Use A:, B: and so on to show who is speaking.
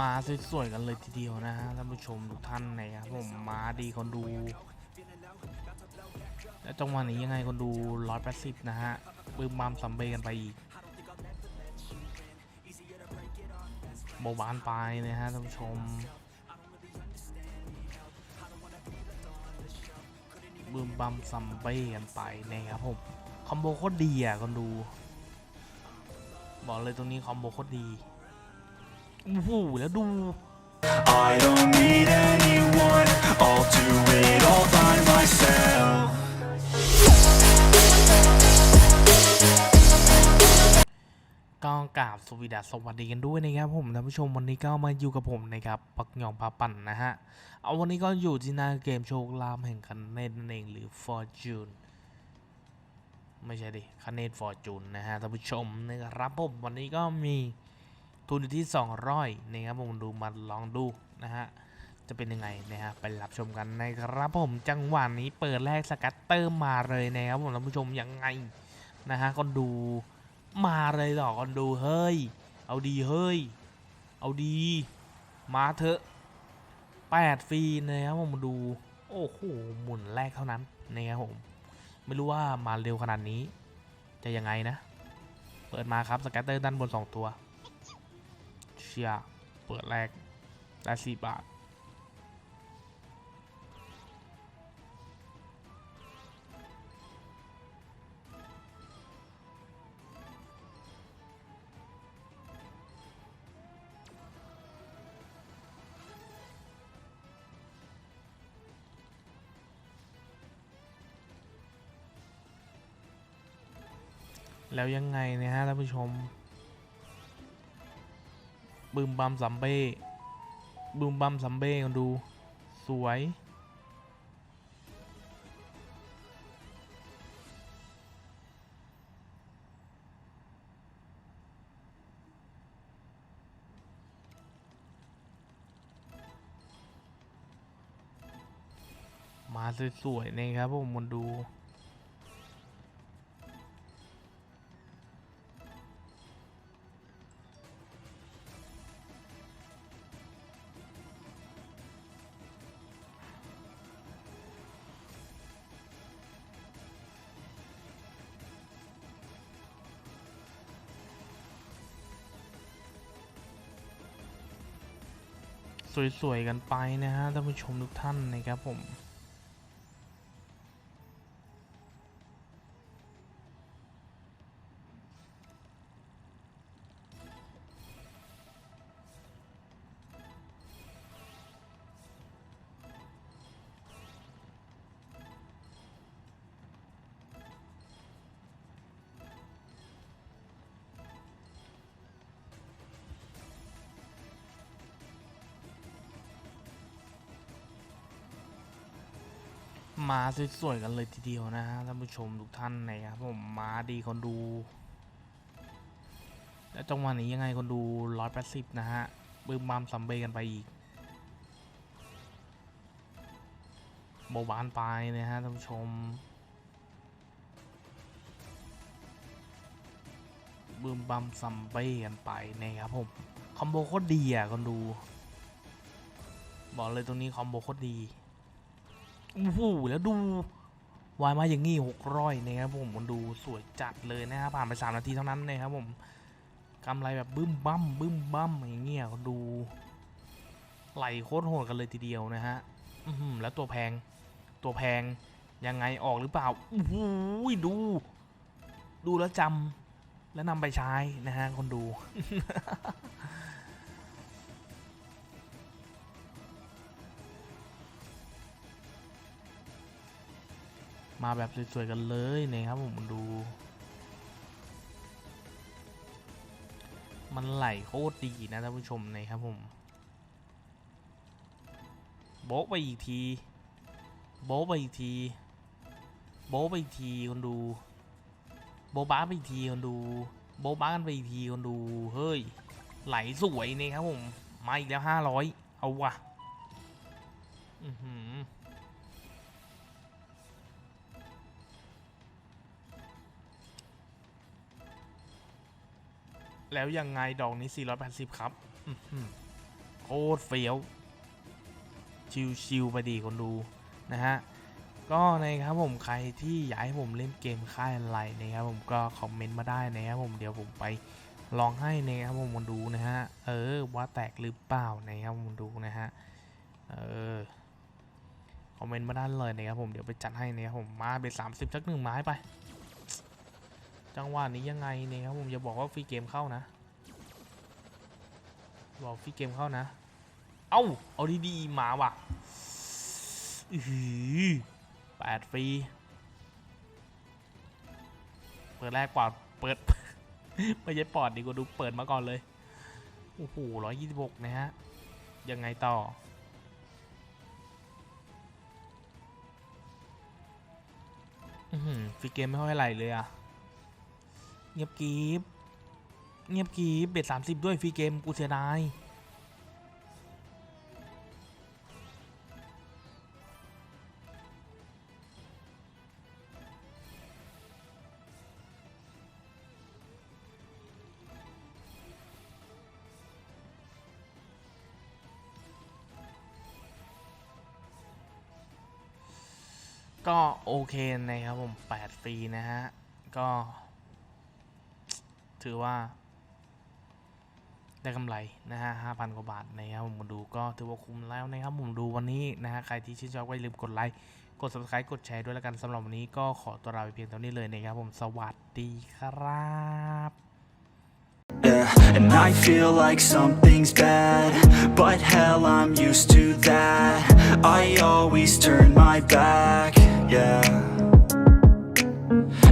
A: มาสวยๆกันเลยทีเดียวนะฮะท่านผู้ชมทุกท่านนะครับผมมาดีคนดู และจังหวะนี้ยังไงคนดู180นะฮะปืมบามซัมเบกันไปอีกโบบานไปนะฮะท่านผู้ชมบืมบัมซัมเบกันไปนะครับผมคอมโบโคตรดีอะคนดู บอกเลยตรงนี้คอมโบโคตรดี โอ้โหแล้วดู
B: I don't need anyone, I'll do it all by myself.
A: ก็กราบสวีดัสสวัสดีกันด้วยนะครับผมท่านผู้ชมวันนี้ก็มาอยู่กับผมนะครับปักหยองพาปั่นนะฮะ เอาวันนี้ก็อยู่ที่หน้าเกมโชคลามแห่งคันเนตนั่นเองหรือ Fortune ไม่ใช่ดิคันเนต Fortune นะฮะท่านผู้ชมนะครับผมวันนี้ก็มี ทุนอยู่ที่ 200นะครับผมดูมาลองดูนะฮะจะเป็นยังไงนะฮะไปรับชมกันนะครับผมจังหวะนี้เปิดแรกสกัตเตอร์มาเลยนะครับผมท่านผู้ชมยังไงนะฮะก็ดูมาเลยหรอก็ดูเฮ้ย เอาดีเฮ้ย เอาดี มาเถอะแปดฟรีนะครับผมดู โอ้โหหมุนแรกเท่านั้นนะครับผมไม่รู้ว่ามาเร็วขนาดนี้ จะยังไงนะ เปิดมาครับสแกตเตอร์ด้านบน 2 ตัว ชีย เปิดแรกได้สี่บาท แล้วยังไงนะฮะท่านผู้ชม บึมบัมซัมเบ้บึมบัมซัมเบ้กันดูสวยมาสวยๆนะครับผมมันดู สวยๆกันไปนะฮะท่านผู้ชมทุกท่านนะครับผม มาสวยๆกันเลยทีเดียวนะฮะท่านผู้ชมทุกท่านนะครับผมมาดีคนดู และจังหวะนี้ยังไงคนดู180นะฮะบึ้มบามซัมเบกันไปอีกโบบานไปนะฮะท่านผู้ชมบึ้มบัมซัมเบกันไปนะครับผม คอมโบโคตรดีอะคนดู บอกเลยตรงนี้คอมโบโคตรดี โอ้โหแล้วดูวายมาอย่างงี้หกร้อยนะครับผมมันดูสวยจัดเลยนะครับผ่านไปสามนาทีเท่านั้นนะครับผมกำไรแบบบึ้มบั้มบึ้มบั้มอย่างเงี้ยดูไหลโคตรโหดกันเลยทีเดียวนะฮะอืแล้วตัวแพงตัวแพงยังไงออกหรือเปล่าโอ้โหดู ดูแล้วจำแล้วนำไปใช้นะฮะคนดู มาแบบสวยๆกันเลยนะครับผมดู มันไหลโคตรดีนะท่านผู้ชมนะครับผมโบ๊ะไปอีกทีโบ๊ะไปอีกทีโบ๊ะไปอีกทีคนดู โบ๊บ้าไปอีกทีคนดู โบ๊บ้ากันไปอีกทีคนดูเฮ้ยไหลสวยนี่ครับผมมาอีกแล้วห้าร้อยเอาว่ะอือหือ แล้วยังไงดอกนี้ 480 ครับโคตรเฟี้ยว ชิวๆไปดีคนดูนะฮะ ก็นะครับผมใครที่อยากให้ผมเล่นเกมค่ายอะไรนะครับผมก็คอมเมนต์มาได้นะครับผมเดี๋ยวผมไปลองให้นะครับผมมาดูนะฮะ เออว่าแตกหรือเปล่านะครับผมดูนะฮะ เออคอมเมนต์มาได้เลยนะครับผมเดี๋ยวไปจัดให้นะครับผมมาไปสามสิบสักหนึ่งไม้ไป จังหวะนี้ยังไงเนี่ยครับผมอย่าบอกว่าฟรีเกมเข้านะ บอกฟรีเกมเข้านะ เอ้า เอาดีๆมาว่ะอือแปดฟรี เปิดแรกกว่าเปิด ไม่ใช่ปอดดีกว่าดูเปิดมาก่อนเลย โอ้โหร้อยยี่สิบหกนะฮะ ยังไงต่อฟรีเกมไม่ค่อยไหลเลยอะ เงียบกีบเงียบกีบเบ็ดสามสิบด้วยฟรีเกมกูเสียดายก็โอเคนะครับผม8ฟรีนะฮะ ก็ ถือว่าได้กำไรนะฮะ5,000กว่าบาทนะครับผมดูก็ถือว่าคุ้มแล้วนะครับผมดูวันนี้นะฮะใครที่ชื่นชอบก็อย่าลืมกดไลค์กด subscribe กดแชร์ด้วยแล้วกันสำหรับวันนี้ก็ขอตัวลาไปเพียงเท่านี้เลยนะครับผมสวัสดีครับ
B: Yeah, and I feel like something's bad But hell, I'm used to that I always turn my back, yeah